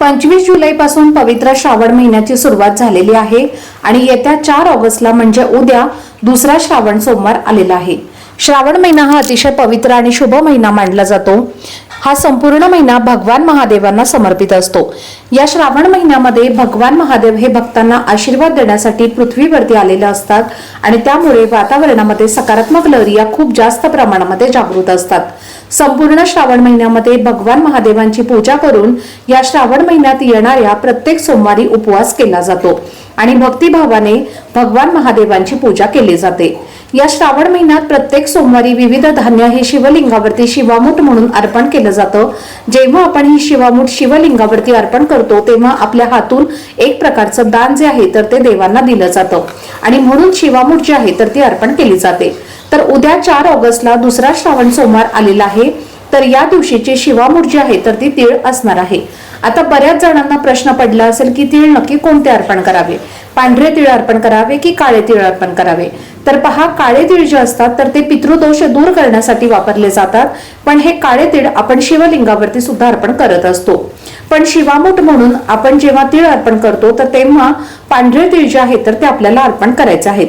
पंचवीस जुलैपासून पवित्र श्रावण महिन्याची सुरुवात झालेली आहे आणि येत्या चार ऑगस्टला म्हणजे उद्या दुसरा श्रावण सोमवार आलेला आहे. श्रावण महिना हा अतिशय पवित्र आणि शुभ महिना मानला जातो. हा संपूर्ण महिना भगवान महादेवांना समर्पित असतो. या श्रावण महिन्यामध्ये भगवान महादेव हे भक्तांना आशीर्वाद देण्यासाठी पृथ्वीवरती आलेले असतात आणि त्यामुळे वातावरणामध्ये सकारात्मक लहरी या खूप जास्त प्रमाणामध्ये जागृत असतात. संपूर्ण श्रावण महिन्यामध्ये भगवान महादेवांची पूजा करून या श्रावण महिन्यात येणाऱ्या प्रत्येक सोमवारी उपवास केला जातो आणि भक्तिभावाने भगवान महादेवांची पूजा केली जाते. या श्रावण महिन्यात प्रत्येक सोमवारी विविध धान्य हे शिवलिंगावरती शिवामूठ म्हणून अर्पण केलं जातं. जेव्हा आपण ही शिवामूठ शिवलिंगावरती अर्पण करतो तेव्हा आपल्या हातून एक प्रकारचं दान जे आहे तर ते देवांना दिलं जातं. आणि म्हणून शिवामूठ जी आहे तर ती अर्पण केली जाते. तर उद्या चार ऑगस्टला दुसरा श्रावण सोमवार आलेला आहे. तर या दिवशीची शिवामूठ जी आहे तर ती तीळ असणार आहे. आता बऱ्याच जणांना प्रश्न पडला असेल की तीळ नक्की कोणते अर्पण करावे? पांढरे तीळ अर्पण करावे की काळे तीळ अर्पण करावे? तर पहा काळे तीळ जे असतात तर ते पितृदोष दूर करण्यासाठी वापरले जातात. पण हे काळे तीळ आपण शिवलिंगावरती सुद्धा अर्पण करत असतो. पण शिवामूठ म्हणून आपण जेव्हा तीळ अर्पण करतो तर तेव्हा पांढरे तीळ जे आहेत तर ते आपल्याला अर्पण करायचे आहेत.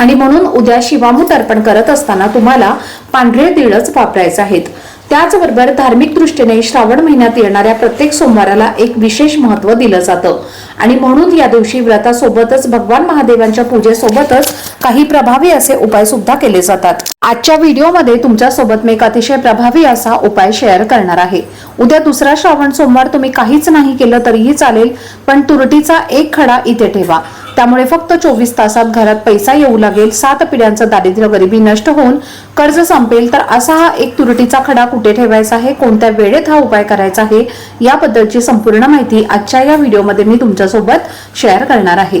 आणि म्हणून उद्या शिवामूठ अर्पण करत असताना तुम्हाला पांढरे तीळच वापरायचे आहेत. त्याचबरोबर धार्मिक दृष्टीने श्रावण महिन्यात येणाऱ्या प्रत्येक सोमवाराला एक विशेष महत्त्व दिलं जातं. आणि म्हणून या दिवशी व्रतासोबतच भगवान महादेवांच्या पूजेसोबतच काही प्रभावी असे उपाय सुद्धा केले जातात. आजच्या व्हिडिओमध्ये तुमच्यासोबत मी एक अतिशय प्रभावी असा उपाय शेअर करणार आहे. उद्या दुसरा श्रावण सोमवार तुम्ही काहीच नाही केलं तरीही चालेल पण तुरटीचा एक खडा इथे ठेवा. त्यामुळे फक्त चोवीस तासात घरात पैसा येऊ लागेल. सात पिढ्यांचं दारिद्र्य गरिबी नष्ट होऊन कर्ज संपेल तर असा हा एक तुरटीचा खडा कुठे ठेवायचा आहे? कोणत्या वेळेत हा उपाय करायचा आहे? याबद्दलची संपूर्ण माहिती आजच्या या व्हिडिओमध्ये मी तुमच्यासोबत शेअर करणार आहे.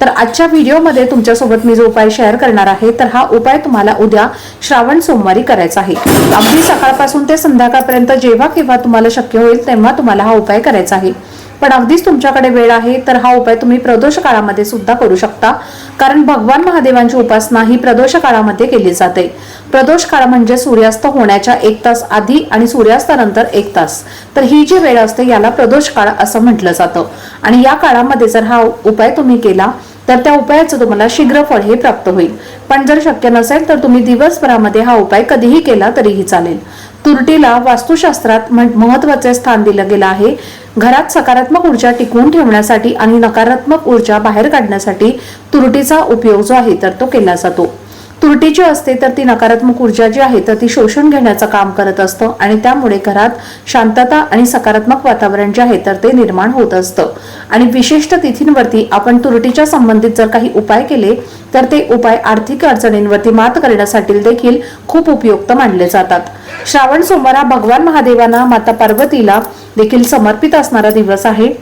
तर आजच्या व्हिडिओमध्ये तुमच्यासोबत मी जो उपाय शेअर करणार आहे तर हा उपाय तुम्हाला उद्या श्रावण सोमवारी करायचा आहे. अगदी सकाळपासून ते संध्याकाळपर्यंत जेव्हा केव्हा तुम्हाला शक्य होईल तेव्हा तुम्हाला हा उपाय करायचा आहे. पण अगदीच तुमच्याकडे वेळ आहे तर हा उपाय तुम्ही प्रदोष काळामध्ये सुद्धा करू शकता. कारण भगवान महादेवांची उपासना ही प्रदोष काळामध्ये केली जाते. प्रदोष काळ म्हणजे सूर्यास्त होण्याच्या एक तास आधी आणि सूर्यास्तानंतर एक तास. तर ही जी वेळ असते याला प्रदोष काळ असं म्हटलं जातं. आणि या काळामध्ये जर हा उपाय तुम्ही केला तर त्या उपायाचं तुम्हाला शीघ्र फळ हे प्राप्त होईल. पण जर शक्य नसेल तर तुम्ही दिवसभरामध्ये हा उपाय कधीही केला तरीही चालेल. तुरटीला वास्तुशास्त्रात महत्त्वाचे स्थान दिलं गेलं आहे. घरात सकारात्मक ऊर्जा टिकवून ठेवण्यासाठी आणि नकारात्मक ऊर्जा बाहेर काढण्यासाठी तुरटीचा उपयोग जो आहे तर तो केला जातो. तुरटीची असते तर ती नकारात्मक ऊर्जा जी आहे तर ती शोषून घेण्याचं काम करत असतं आणि त्यामुळे घरात शांतता आणि सकारात्मक वातावरण जे आहे तर ते निर्माण होत असतं. आणि विशिष्ट तिथींवरती आपण तुरटीच्या संबंधित जर काही उपाय केले तर ते उपाय आर्थिक अडचणींवरती मात करण्यासाठी देखील खूप उपयुक्त मानले जातात. श्रावण सोमवार हा भगवान महादेवांना माता पार्वतीला देखील समर्पित असणारा दिवस आहे.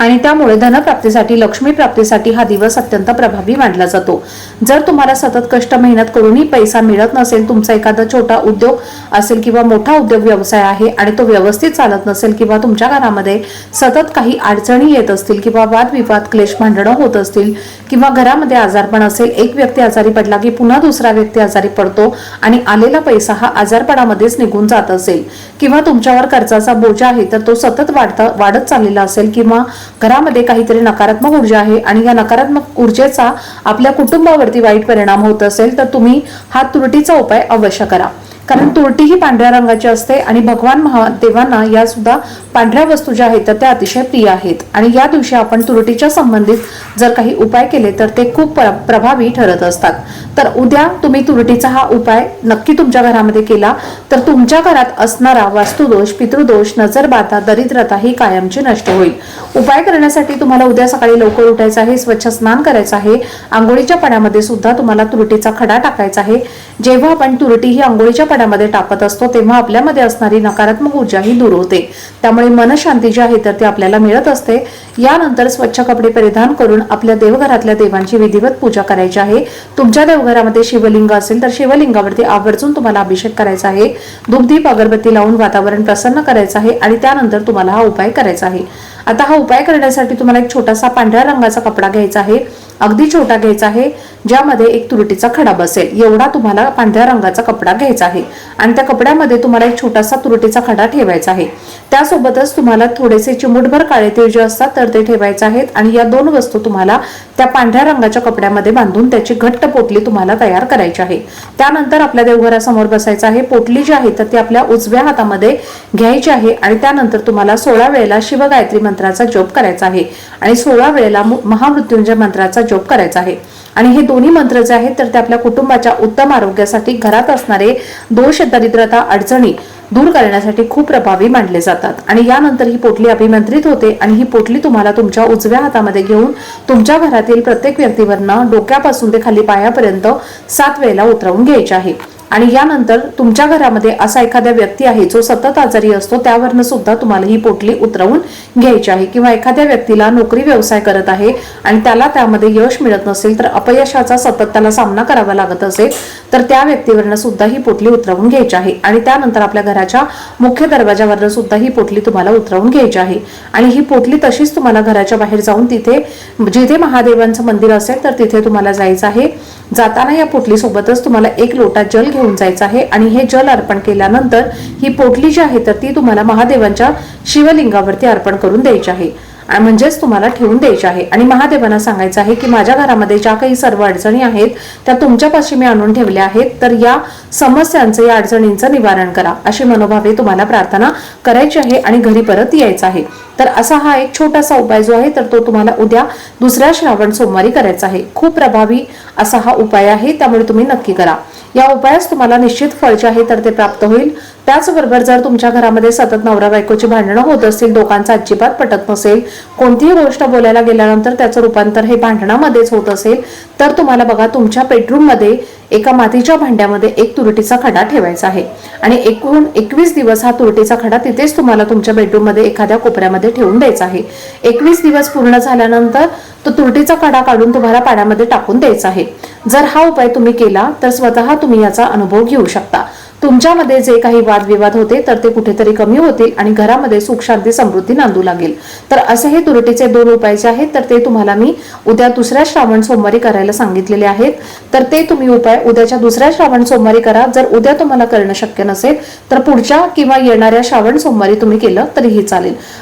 आणि त्यामुळे धनप्राप्तीसाठी लक्ष्मी प्राप्तीसाठी हा दिवस अत्यंत प्रभावी मानला जातो. जर तुम्हाला सतत कष्ट मेहनत करूनही पैसा मिळत नसेल तुमचा एखादा छोटा उद्योग असेल किंवा मोठा उद्योग व्यवसाय आहे आणि तो व्यवस्थित चालत नसेल किंवा तुमच्या घरामध्ये सतत काही अडचणी येत असतील किंवा वादविवाद क्लेश भांडणं होत असतील किंवा घरामध्ये आजारपण असेल एक व्यक्ती आजारी पडला की पुन्हा दुसरा व्यक्ती आजारी पडतो आणि आलेला पैसा हा आजारपणामध्येच निघून जात असेल किंवा तुमच्यावर कर्जाचा बोजा आहे तर तो सतत वाढता वाढत चाललेला असेल किंवा घरामध्ये काहीतरी नकारात्मक ऊर्जा आहे आणि या नकारात्मक ऊर्जेचा आपल्या कुटुंबावरती वाईट परिणाम होत असेल तर तुम्ही हा तुरटीचा उपाय अवश्य करा. कारण तुरटी ही पांढऱ्या रंगाची असते आणि भगवान महादेवांना या सुद्धा पांढऱ्या वस्तू ज्या आहेत तर त्या अतिशय प्रिय आहेत. आणि या दिवशी आपण तुरटीच्या संबंधित जर काही उपाय केले तर ते खूप प्रभावी ठरत असतात. तर उद्या तुम्ही तुरटीचा हा उपाय नक्की तुमच्या घरामध्ये केला तर तुमच्या घरात असणारा वास्तुदोष पितृदोष नजरबाधा दरिद्रता ही कायमची नष्ट होईल. उपाय करण्यासाठी तुम्हाला उद्या सकाळी लवकर उठायचं आहे स्वच्छ स्नान करायचं आहे. आंघोळीच्या पाण्यामध्ये सुद्धा तुम्हाला तुरटीचा खडा टाकायचा आहे. जेव्हा आपण तुरटी ही आंघोळीच्या पाण्यामध्ये टाकत असतो तेव्हा आपल्यामध्ये असणारी नकारात्मक ऊर्जा ही दूर होते. त्यामुळे मनशांती जी आहे तर ती आपल्याला मिळत असते. यानंतर स्वच्छ कपडे परिधान करून आपल्या देवघरातल्या देवांची विधिवत पूजा करायची आहे. तुमच्या देवघरामध्ये शिवलिंग असेल तर शिवलिंगावरती आवर्जून तुम्हाला अभिषेक करायचा आहे. दुग्धीप अगरबत्ती लावून वातावरण प्रसन्न करायचं आहे आणि त्यानंतर तुम्हाला हा उपाय करायचा आहे. आता हा उपाय करण्यासाठी तुम्हाला एक छोटासा पांढऱ्या रंगाचा कपडा घ्यायचा आहे. अगदी छोटा घ्यायचा आहे ज्यामध्ये एक तुरटीचा खडा बसेल. एवढा तुम्हाला पांढऱ्या रंगाचा कपडा घ्यायचा आहे. आणि त्या कपड्यामध्ये तुम्हाला एक छोटासा तुरटीचा खडा ठेवायचा आहे. त्यासोबतच तुम्हाला थोडेसे चिमुटभर काळे तीळ जे असतात तर ते ठेवायचे आहेत. आणि या दोन वस्तू तुम्हाला त्या पांढऱ्या रंगाच्या कपड्यामध्ये बांधून त्याची घट्ट पोटली तुम्हाला तयार करायची आहे. त्यानंतर आपल्या देवघरासमोर बसायचं आहे. पोटली जी आहे तर ती आपल्या उजव्या हातामध्ये घ्यायची आहे आणि त्यानंतर तुम्हाला सोळा वेळेला शिवगायत्री मंत्राचा जप करायचा आहे आणि सोळा वेळेला महामृत्युंजय मंत्राचा जप करायचा आहे. आणि हे दोन्ही मंत्र जे आहेत तर ते आपल्या कुटुंबाच्या उत्तम आरोग्यासाठी घरात असणारे दोष दरिद्रता अडचणी दूर करण्यासाठी खूप प्रभावी मानले जातात. आणि यानंतर ही पोटली अभिमंत्रित होते आणि ही पोटली तुम्हाला तुमच्या उजव्या हातामध्ये घेऊन तुमच्या घरातील प्रत्येक व्यक्तीवरनं डोक्यापासून ते खाली पायापर्यंत सात वेळेला उतरवून घ्यायचे आहे. आणि यानंतर तुमच्या घरामध्ये असा एखादा व्यक्ती आहे जो सतत आजारी असतो त्यावरनं सुद्धा तुम्हाला ही पोटली उतरवून घ्यायची आहे. किंवा एखाद्या व्यक्तीला नोकरी व्यवसाय करत आहे आणि त्याला त्यामध्ये यश मिळत नसेल तर अपयशाचा सतत त्याला सामना करावा लागत असेल तर त्या व्यक्तीवरनं सुद्धा ही पोटली उतरवून घ्यायची आहे. आणि त्यानंतर आपल्या घराच्या मुख्य दरवाजावरनं सुद्धा ही पोटली तुम्हाला उतरवून घ्यायची आहे. आणि ही पोटली तशीच तुम्हाला घराच्या बाहेर जाऊन तिथे जिथे महादेवांचं मंदिर असेल तर तिथे तुम्हाला जायचं आहे. जाताना या पोटलीसोबतच तुम्हाला एक लोटा जल घेऊन जायचं आहे. आणि हे जल अर्पण केल्यानंतर ही पोटली जी आहे तर ती तुम्हाला महादेवांच्या शिवलिंगावरती अर्पण करून द्यायची आहे. म्हणजेच तुम्हाला ठेवून द्यायची आहे. आणि महादेवांना सांगायचं आहे की माझ्या घरामध्ये ज्या काही सर्व अडचणी आहेत त्या तुमच्यापाशी मी आणून ठेवल्या आहेत तर या समस्यांचं या अडचणींचं निवारण करा. अशी मनोभावे तुम्हाला प्रार्थना करायची आहे आणि घरी परत यायचं आहे. तर असा हा एक छोटासा उपाय जो आहे तर तो तुम्हाला उद्या दुसऱ्या श्रावण सोमवारी करायचा आहे. खूप प्रभावी असा हा उपाय आहे त्यामुळे तुम्ही नक्की करा. या उपायास तुम्हाला निश्चित फळ जे आहे तर ते प्राप्त होईल. त्याचबरोबर जर तुमच्या घरामध्ये सतत नवरा बायकोची भांडणं होत असतील दोघांचा अजिबात पटत नसेल कोणतीही गोष्ट बोलायला गेल्यानंतर त्याचं रूपांतर हे भांडणामध्येच होत असेल तर तुम्हाला बघा तुमच्या बेडरूममध्ये एका मातीच्या भांड्यामध्ये एक तुरटीचा खडा ठेवायचा आहे. आणि एकूण एकवीस दिवस हा तुरटीचा खडा तिथेच तुम्हाला तुमच्या बेडरूममध्ये एखाद्या कोपऱ्यामध्ये ठेवून द्यायचा आहे. एकवीस दिवस पूर्ण झाल्यानंतर तो तुरटीचा खडा काढून तुम्हाला पाण्यामध्ये टाकून द्यायचा आहे. जर हा उपाय तुम्ही केला तर स्वतः तुम्ही याचा अनुभव घेऊ शकता. तुमच्यामध्ये जे काही वादविवाद होते तर ते कुठेतरी कमी होतील आणि घरामध्ये सुख शांती समृद्धी नांदू लागेल. तर असे हे तुरटीचे दोन उपाय जे आहेत तर ते तुम्हाला मी उद्या दुसऱ्या श्रावण सोमवारी करायला सांगितलेले आहेत. तर ते तुम्ही उपाय उद्याच्या दुसऱ्या श्रावण सोमवारी करा. जर उद्या तुम्हाला करणं शक्य नसेल तर पुढच्या किंवा येणाऱ्या श्रावण सोमवारी तुम्ही केलं तरीही चालेल.